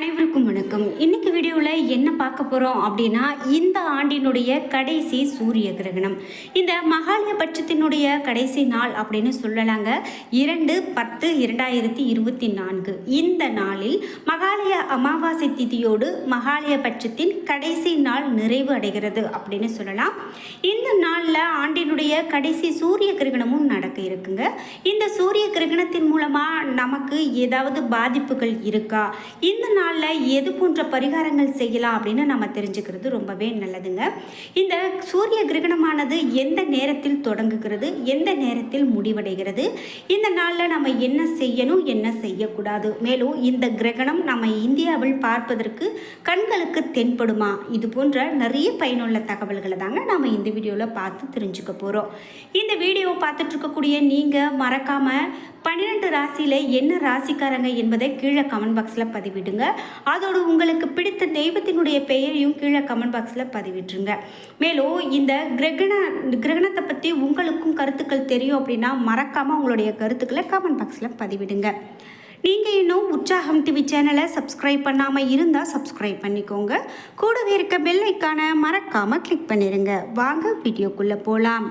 அனைவருக்கும் வணக்கம். இன்னைக்கு வீடியோவில் என்ன பார்க்க போகிறோம் அப்படின்னா இந்த ஆண்டினுடைய கடைசி சூரிய கிரகணம். இந்த மகாலய பட்சத்தினுடைய கடைசி நாள் அப்படின்னு சொல்லலாங்க. இரண்டு பத்து இரண்டாயிரத்தி இருபத்தி நான்கு. இந்த நாளில் மகாலய அமாவாசை திதியோடு மகாலய பட்சத்தின் கடைசி நாள் நிறைவு அடைகிறது அப்படின்னு சொல்லலாம். இந்த நாளில் ஆண்டினுடைய கடைசி சூரிய கிரகணமும் நடக்க இருக்குங்க. இந்த சூரிய கிரகணத்தின் மூலமாக நமக்கு ஏதாவது பாதிப்புகள் இருக்கா? இந்த நாள் நாளில் எது போன்ற பரிகாரங்கள் செய்யலாம் அப்படின்னு நம்ம தெரிஞ்சுக்கிறது ரொம்பவே நல்லதுங்க. இந்த சூரிய கிரகணமானது எந்த நேரத்தில் தொடங்குகிறது எந்த நேரத்தில் முடிவடைகிறது இந்த நாளில் நம்ம என்ன செய்யணும் என்ன செய்யக்கூடாது? மேலும் இந்த கிரகணம் நம்ம இந்தியாவில் பார்ப்பதற்கு கண்களுக்கு தென்படுமா? இது போன்ற நிறைய பயனுள்ள தகவல்களை தாங்க நாம் இந்த வீடியோவில் பார்த்து தெரிஞ்சுக்க போகிறோம் இந்த வீடியோ பார்த்துட்ருக்கக்கூடிய நீங்கள் மறக்காமல் பன்னிரெண்டு ராசியில் என்ன ராசிக்காரங்க என்பதை கீழே கமெண்ட் பாக்ஸில் பதிவிடுங்க. அதோடு உங்களுக்கு பிடித்த தெய்வத்தினுடைய பெயரையும் கீழே கமெண்ட் பாக்ஸில் பதிவிட்டுருங்க. மேலும் இந்த கிரகண கிரகணத்தை பற்றி உங்களுக்கும் கருத்துக்கள் தெரியும் அப்படின்னா மறக்காமல் உங்களுடைய கருத்துக்களை கமெண்ட் பாக்ஸில் பதிவிடுங்க. நீங்கள் இன்னும் உற்சாகம் டிவி சேனலை சப்ஸ்கிரைப் பண்ணாமல் இருந்தால் சப்ஸ்கிரைப் பண்ணிக்கோங்க. கூடவே இருக்க பெல் மறக்காமல் கிளிக் பண்ணிடுங்க வாங்க வீடியோக்குள்ளே போகலாம்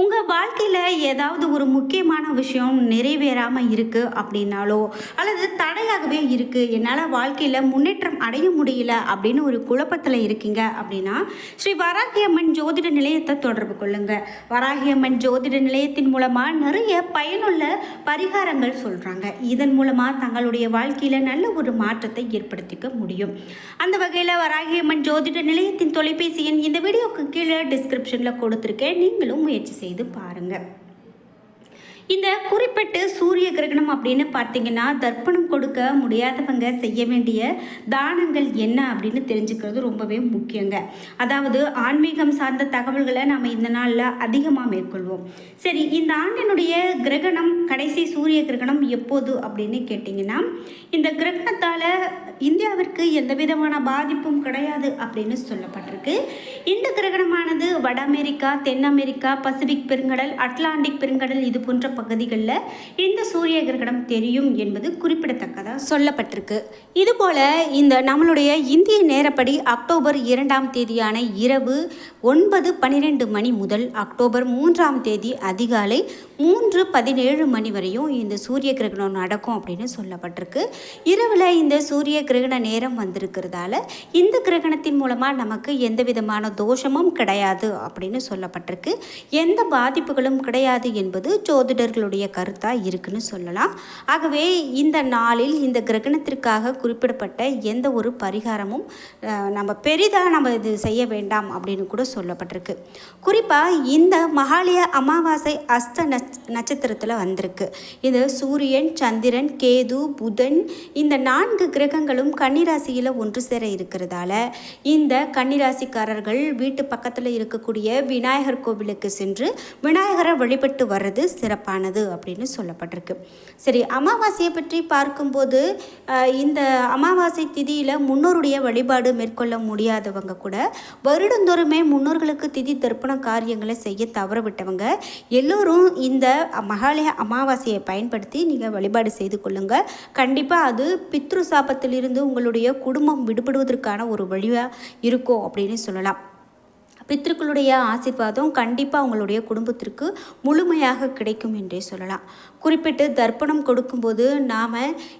உங்கள் வாழ்க்கையில் ஏதாவது ஒரு முக்கியமான விஷயம் நிறைவேறாமல் இருக்குது அப்படின்னாலோ அல்லது தடையாகவே இருக்குது என்னால் வாழ்க்கையில் முன்னேற்றம் அடைய முடியல அப்படின்னு ஒரு குழப்பத்தில் இருக்கீங்க அப்படின்னா ஸ்ரீ வராகியம்மன் ஜோதிட நிலையத்தை தொடர்பு கொள்ளுங்கள் வராகியம்மன் ஜோதிட நிலையத்தின் மூலமாக நிறைய பயனுள்ள பரிகாரங்கள் சொல்கிறாங்க இதன் மூலமாக தங்களுடைய வாழ்க்கையில் நல்ல ஒரு மாற்றத்தை ஏற்படுத்திக்க முடியும். அந்த வகையில் வராகியம்மன் ஜோதிட நிலையத்தின் தொலைபேசி எண் இந்த வீடியோக்கு கீழே டிஸ்கிரிப்ஷனில் கொடுத்துருக்கேன். நீங்களும் முயற்சி செய்து பாருங்கள் இந்த குறிப்பிட்டு சூரிய கிரகணம் அப்படின்னு பார்த்தீங்கன்னா தர்ப்பணம் கொடுக்க முடியாதவங்க செய்ய வேண்டிய தானங்கள் என்ன அப்படின்னு தெரிஞ்சுக்கிறது ரொம்பவே முக்கியங்க. அதாவது ஆன்மீகம் சார்ந்த தகவல்களை நம்ம இந்த நாளில் அதிகமாக மேற்கொள்வோம். சரி இந்த ஆண்டினுடைய கிரகணம் கடைசி சூரிய கிரகணம் எப்போது அப்படின்னு கேட்டிங்கன்னா இந்த கிரகணத்தால் இந்தியாவிற்கு எந்த விதமான பாதிப்பும் கிடையாது அப்படின்னு சொல்லப்பட்டிருக்கு. இந்த கிரகணமானது வட அமெரிக்கா தென் அமெரிக்கா பசிபிக் பெருங்கடல் அட்லாண்டிக் பெருங்கடல் இது போன்ற பகுதிகளில் இந்த சூரிய கிரகணம் தெரியும் என்பது குறிப்பிடத்தக்கதாக சொல்லப்பட்டிருக்கு. இதுபோல் இந்த நம்மளுடைய இந்திய நேரப்படி அக்டோபர் இரண்டாம் தேதியான இரவு ஒன்பது பன்னிரெண்டு மணி முதல் அக்டோபர் மூன்றாம் தேதி அதிகாலை மூன்று பதினேழு மணி வரையும் இந்த சூரிய கிரகணம் நடக்கும் அப்படின்னு சொல்லப்பட்டிருக்கு. இரவில் இந்த சூரிய கிரகண நேரம் வந்திருக்கிறதால இந்த கிரகணத்தின் மூலமாக நமக்கு எந்த விதமான தோஷமும் கிடையாது அப்படின்னு சொல்லப்பட்டிருக்கு. எந்த பாதிப்புகளும் கிடையாது என்பது ஜோதிடர்களுடைய கருத்தாக இருக்குன்னு சொல்லலாம். ஆகவே இந்த நாளில் இந்த கிரகணத்திற்காக குறிப்பிடப்பட்ட எந்த ஒரு பரிகாரமும் நம்ம பெரிதாக நம்ம இது செய்ய வேண்டாம் அப்படின்னு கூட சொல்லப்பட்டிருக்கு. குறிப்பாக இந்த மகாலய அமாவாசை அஸ்த நட்சத்திரத்தில் வந்திருக்கு. இது சூரியன் சந்திரன் கேது புதன் இந்த நான்கு கிரகங்களும் கன்னிராசியில் ஒன்று சேர இருக்கிறதால இந்த கன்னிராசிக்காரர்கள் வீட்டு பக்கத்தில் இருக்கக்கூடிய விநாயகர் கோவிலுக்கு சென்று விநாயகரை வழிபட்டு வர்றது ஆனது அப்படின்னு சொல்லப்பட்டிருக்கு. சரி அமாவாசையை பற்றி பார்க்கும்போது இந்த அமாவாசை திதியில் முன்னோருடைய வழிபாடு மேற்கொள்ள முடியாதவங்க கூட வருடந்தோறுமே முன்னோர்களுக்கு திதி தர்ப்பண காரியங்களை செய்ய தவறவிட்டவங்க எல்லோரும் இந்த மகாலய அமாவாசையை பயன்படுத்தி நீங்கள் வழிபாடு செய்து கொள்ளுங்கள் கண்டிப்பாக அது பித்ரு சாபத்திலிருந்து உங்களுடைய குடும்பம் விடுபடுவதற்கான ஒரு வழியாக இருக்கும் அப்படின்னு சொல்லலாம். பித்ருக்களுடைய ஆசீர்வாதம் கண்டிப்பாக உங்களுடைய குடும்பத்திற்கு முழுமையாக கிடைக்கும் என்றே சொல்லலாம். குறிப்பிட்டு தர்ப்பணம் கொடுக்கும்போது நாம்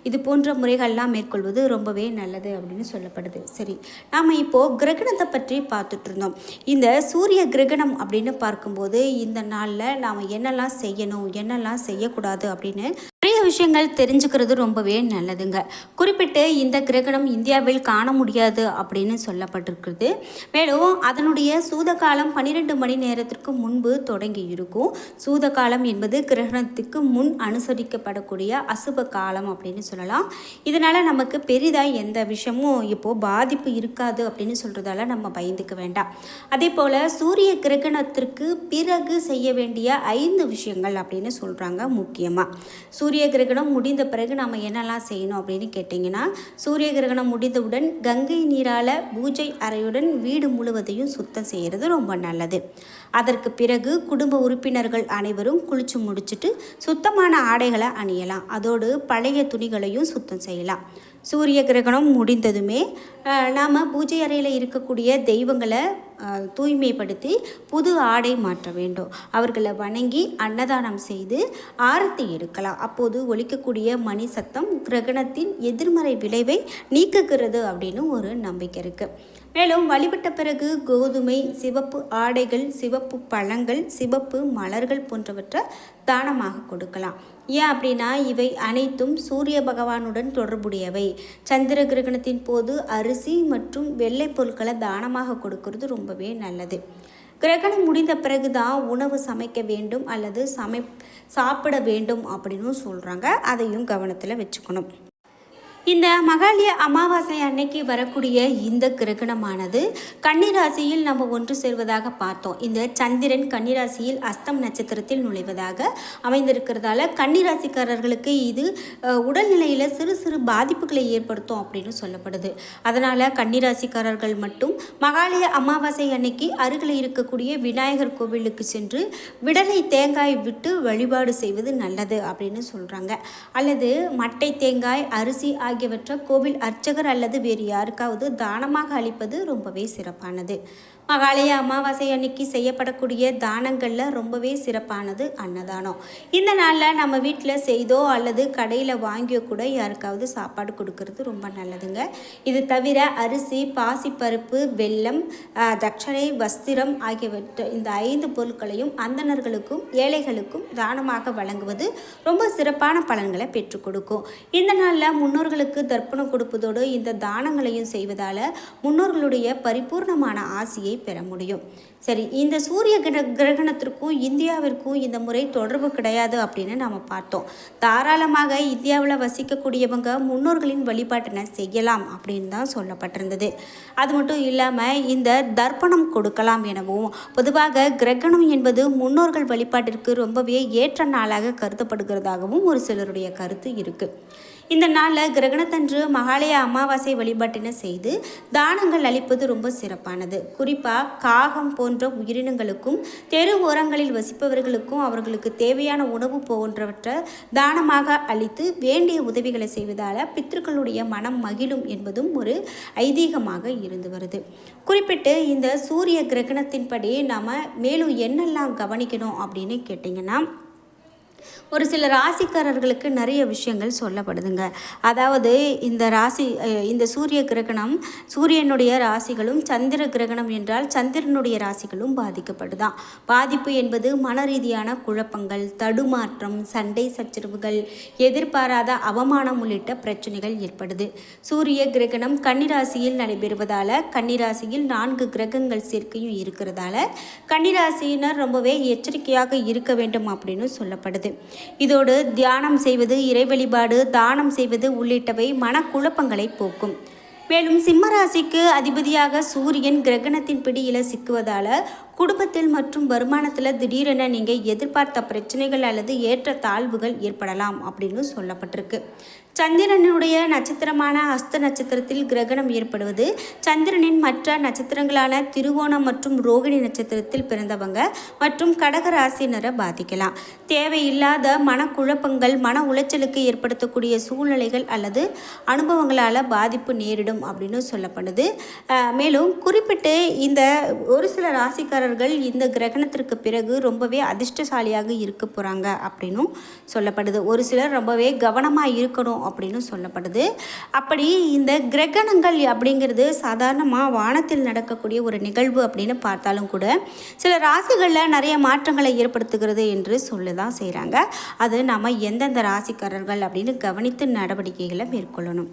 இது போன்ற முறைகள்லாம் மேற்கொள்வது ரொம்பவே நல்லது அப்படின்னு சொல்லப்படுது. சரி நாம் இப்போது கிரகணத்தை பற்றி பார்த்துட்டு இருந்தோம். இந்த சூரிய கிரகணம் அப்படின்னு பார்க்கும்போது இந்த நாளில் நாம் என்னெல்லாம் செய்யணும் என்னெல்லாம் செய்யக்கூடாது அப்படின்னு விஷயங்கள் தெரிஞ்சுக்கிறது ரொம்பவே நல்லதுங்க. குறிப்பிட்டு இந்த கிரகணம் இந்தியாவில் காண முடியாது அப்படின்னு சொல்லப்பட்டிருக்கிறது. மேலும் அதனுடைய சூதகாலம் பன்னிரெண்டு மணி நேரத்திற்கு முன்பு தொடங்கி இருக்கும். சூதகாலம் என்பது கிரகணத்துக்கு முன் அனுசரிக்கப்படக்கூடிய அசுப காலம் அப்படின்னு சொல்லலாம். இதனால் நமக்கு பெரிதாக எந்த விஷயமும் இப்போது பாதிப்பு இருக்காது அப்படின்னு சொல்கிறதால நம்ம பயந்துக்க வேண்டாம். அதே போல் சூரிய கிரகணத்திற்கு பிறகு செய்ய வேண்டிய ஐந்து விஷயங்கள் அப்படின்னு சொல்கிறாங்க முக்கியமாக சூரிய கிரகணம் முடிந்த பிறகு நம்ம என்னெல்லாம் செய்யணும் அப்படின்னு கேட்டிங்கன்னா சூரிய கிரகணம் முடிந்தவுடன் கங்கை நீரால் பூஜை அறையுடன் வீடு முழுவதையும் சுத்தம் செய்கிறது ரொம்ப நல்லது. அதற்கு பிறகு குடும்ப உறுப்பினர்கள் அனைவரும் குளிச்சு முடிச்சுட்டு சுத்தமான ஆடைகளை அணியலாம். அதோடு பழைய துணிகளையும் சுத்தம் செய்யலாம். சூரிய கிரகணம் முடிந்ததுமே நாம் பூஜை அறையில் இருக்கக்கூடிய தெய்வங்களை தூய்மைப்படுத்தி புது ஆடை மாற்ற வேண்டும். அவர்களை வணங்கி அன்னதானம் செய்து ஆரத்தி எடுக்கலாம். அப்போது ஒழிக்கக்கூடிய மணி சத்தம் கிரகணத்தின் எதிர்மறை விளைவை நீக்குகிறது அப்படின்னு ஒரு நம்பிக்கை இருக்குது மேலும் வழிபட்ட பிறகு கோதுமை சிவப்பு ஆடைகள் சிவப்பு பழங்கள் சிவப்பு மலர்கள் போன்றவற்றை தானமாக கொடுக்கலாம். ஏன் அப்படின்னா இவை அனைத்தும் சூரிய பகவானுடன் தொடர்புடையவை. சந்திர கிரகணத்தின் போது அரிசி மற்றும் வெள்ளை பொருட்களை தானமாக கொடுக்கறது ரொம்பவே நல்லது. கிரகணம் முடிந்த பிறகு தான் உணவு சமைக்க வேண்டும் அல்லது சமை சாப்பிட வேண்டும் அப்படின்னு சொல்கிறாங்க அதையும் கவனத்தில் வச்சுக்கணும். இந்த மகாலய அமாவாசை அன்னைக்கு வரக்கூடிய இந்த கிரகணமானது கன்னிராசியில் நம்ம ஒன்று சேர்வதாக பார்த்தோம். இந்த சந்திரன் கன்னிராசியில் அஸ்தம் நட்சத்திரத்தில் நுழைவதாக அமைந்திருக்கிறதால கன்னிராசிக்காரர்களுக்கு இது உடல்நிலையில் சிறு சிறு பாதிப்புகளை ஏற்படுத்தும் அப்படின்னு சொல்லப்படுது. அதனால் கன்னிராசிக்காரர்கள் மட்டும் மகாலய அமாவாசை அன்னைக்கு அருகில் இருக்கக்கூடிய விநாயகர் கோவிலுக்கு சென்று விடலை தேங்காய் விட்டு வழிபாடு செய்வது நல்லது அப்படின்னு சொல்கிறாங்க அல்லது மட்டை தேங்காய் அரிசி ஆகியவற்றை கோவில் அர்ச்சகர் அல்லது வேறு யாருக்காவது தானமாக அளிப்பது ரொம்பவே சிறப்பானது. மகாலய அமாவாசை அன்னைக்கு செய்யப்படக்கூடிய தானங்களில் ரொம்பவே சிறப்பானது அன்னதானம். இந்த நாளில் நம்ம வீட்டில் செய்தோ அல்லது கடையில் வாங்கியோ கூட யாருக்காவது சாப்பாடு கொடுக்கறது ரொம்ப நல்லதுங்க. இது தவிர அரிசி பாசிப்பருப்பு வெல்லம் தட்சணை வஸ்திரம் ஆகியவற்றை இந்த ஐந்து பொருட்களையும் அந்தணர்களுக்கும் ஏழைகளுக்கும் தானமாக வழங்குவது ரொம்ப சிறப்பான பலன்களை பெற்றுக் கொடுக்கும். இந்த நாளில் முன்னோர்களுக்கு தர்ப்பணம் கொடுப்பதோடு இந்த தானங்களையும் செய்வதால் முன்னோர்களுடைய பரிபூர்ணமான ஆசியை பெற முடியும். சரி இந்த சூரிய கிர கிரகணத்திற்கும் இந்தியாவிற்கும் இந்த முறை தொடர்பு கிடையாது அப்படின்னு நாம் பார்த்தோம். தாராளமாக இந்தியாவில் வசிக்கக்கூடியவங்க முன்னோர்களின் வழிபாட்டினை செய்யலாம் அப்படின்னு தான் சொல்லப்பட்டிருந்தது. அது மட்டும் இல்லாமல் இந்த தர்ப்பணம் கொடுக்கலாம் எனவும் பொதுவாக கிரகணம் என்பது முன்னோர்கள் வழிபாட்டிற்கு ரொம்பவே ஏற்ற நாளாக கருதப்படுகிறதாகவும் ஒரு சிலருடைய கருத்து இருக்குது இந்த நாளில் கிரகணத்தன்று மகாலய அமாவாசை வழிபாட்டினை செய்து தானங்கள் அளிப்பது ரொம்ப சிறப்பானது. குறிப்பாக காகம் போன்ற உயிரினங்களுக்கும் தெரு ஓரங்களில் வசிப்பவர்களுக்கும் அவர்களுக்கு தேவையான உணவு போன்றவற்றை தானமாக அளித்து வேண்டிய உதவிகளை செய்வதால் பித்ருக்களுடைய மனம் மகிழும் என்பதும் ஒரு ஐதீகமாக இருந்து வருது. குறிப்பிட்டு இந்த சூரிய கிரகணத்தின்படி நாம் மேலும் என்னெல்லாம் கவனிக்கணும் அப்படின்னு கேட்டிங்கன்னா ஒரு சில ராசிக்காரர்களுக்கு நிறைய விஷயங்கள் சொல்லப்படுதுங்க. அதாவது இந்த ராசி இந்த சூரிய கிரகணம் சூரியனுடைய ராசிகளும் சந்திர கிரகணம் என்றால் சந்திரனுடைய ராசிகளும் பாதிக்கப்படுதான். பாதிப்பு என்பது மன ரீதியான குழப்பங்கள் தடுமாற்றம் சண்டை சச்சரவுகள் எதிர்பாராத அவமானம் உள்ளிட்ட பிரச்சனைகள் ஏற்படுது. சூரிய கிரகணம் கன்னிராசியில் நடைபெறுவதால் கன்னிராசியில் நான்கு கிரகங்கள் சேர்க்கையும் இருக்கிறதால கன்னிராசியினர் ரொம்பவே எச்சரிக்கையாக இருக்க வேண்டும் அப்படின்னு சொல்லப்படுது. இதோடு தியானம் செய்வது இறை வழிபாடு தானம் செய்வது உள்ளிட்டவை மனக்குழப்பங்களை போக்கும். மேலும் சிம்மராசிக்கு அதிபதியாக சூரியன் கிரகணத்தின் பிடியில் சிக்குவதால் குடும்பத்தில் மற்றும் வருமானத்தில் திடீரென நீங்கள் எதிர்பார்த்த பிரச்சனைகள் அல்லது ஏற்ற தாழ்வுகள் ஏற்படலாம் அப்படின்னு சொல்லப்பட்டிருக்கு. சந்திரனுடைய நட்சத்திரமான அஸ்த நட்சத்திரத்தில் கிரகணம் ஏற்படுவது சந்திரனின் மற்ற நட்சத்திரங்களான திருவோணம் மற்றும் ரோகிணி நட்சத்திரத்தில் பிறந்தவங்க மற்றும் கடகராசினரை பாதிக்கலாம். தேவையில்லாத மனக்குழப்பங்கள் மன உளைச்சலுக்கு ஏற்படுத்தக்கூடிய சூழ்நிலைகள் அல்லது அனுபவங்களால் பாதிப்பு நேரிடும் அப்படின்னு சொல்லப்படுது. மேலும் குறிப்பிட்டு இந்த ஒரு சில ராசிக்காரர்கள் இந்த கிரகணத்திற்கு பிறகு ரொம்பவே அதிர்ஷ்டசாலியாக இருக்க போகிறாங்க அப்படின்னும் சொல்லப்படுது. ஒரு சிலர் ரொம்பவே கவனமாக இருக்கணும் அப்படின்னு சொல்லப்படுது. அப்படி இந்த கிரகணங்கள் அப்படிங்கிறது சாதாரணமாக வானத்தில் நடக்கக்கூடிய ஒரு நிகழ்வு அப்படின்னு பார்த்தாலும் கூட சில ராசிகளில் நிறைய மாற்றங்களை ஏற்படுத்துகிறது என்று சொல்ல தான் செய்கிறாங்க அது நம்ம எந்தெந்த ராசிக்காரர்கள் அப்படின்னு கவனித்து நடவடிக்கைகளை மேற்கொள்ளணும்.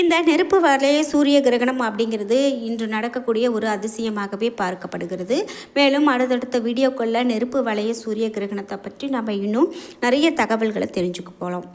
இந்த நெருப்பு வளைய சூரிய கிரகணம் அப்படிங்கிறது இன்று நடக்கக்கூடிய ஒரு அதிசயமாகவே பார்க்கப்படுகிறது. மேலும் அடுத்தடுத்த வீடியோக்களில் நெருப்பு வளைய சூரிய கிரகணத்தை பற்றி நம்ம இன்னும் நிறைய தகவல்களை தெரிஞ்சுக்க போகலாம்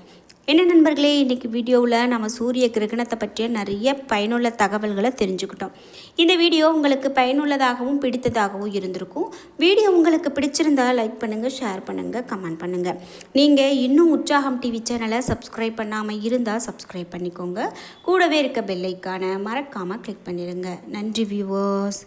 என்ன நண்பர்களே இன்றைக்கி வீடியோவில் நம்ம சூரிய கிரகணத்தை பற்றிய நிறைய பயனுள்ள தகவல்களை தெரிஞ்சுக்கிட்டோம். இந்த வீடியோ உங்களுக்கு பயனுள்ளதாகவும் பிடித்ததாகவும் இருந்திருக்கும். வீடியோ உங்களுக்கு பிடிச்சிருந்தா லைக் பண்ணுங்கள் ஷேர் பண்ணுங்கள் கமெண்ட் பண்ணுங்கள் நீங்கள் இன்னும் உற்சாகம் டிவி சேனலை சப்ஸ்கிரைப் பண்ணாமல் இருந்தால் சப்ஸ்கிரைப் பண்ணிக்கோங்க. கூடவே இருக்க பெல்லைக்கான மறக்காமல் கிளிக் பண்ணிடுங்க. நன்றி வியூவர்ஸ்